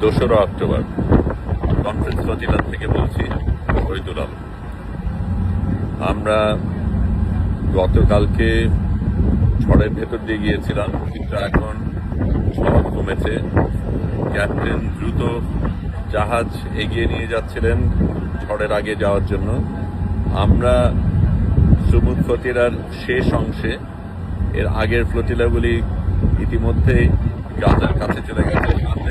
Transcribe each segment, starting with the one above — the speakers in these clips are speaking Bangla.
দোসরা অক্টোবর। কনফারেন্স ফজিলাত থেকে বলছি শহীদুল আলম। আমরা গতকালকে ঝড়ের ভেতর দিয়ে গিয়েছিলাম, কিন্তু এখন ঝড় কমেছে। ক্যাপ্টেন দ্রুত জাহাজ এগিয়ে নিয়ে যাচ্ছিলেন ঝড়ের আগে যাওয়ার জন্য। আমরা সুমুদ ফতিরার শেষ অংশে এর আগের ফ্লোটিলাগুলি ইতিমধ্যে গাজার কাছে চলে গেছে। সামনে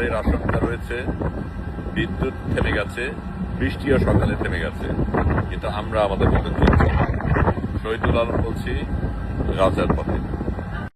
ঝড়ের আশঙ্কা রয়েছে, বিদ্যুৎ থেমে গেছে, বৃষ্টিও সকালে থেমে গেছে, কিন্তু আমরা আমাদের মতো চলছি শহীদুল আলম বলছি গাজার পথে।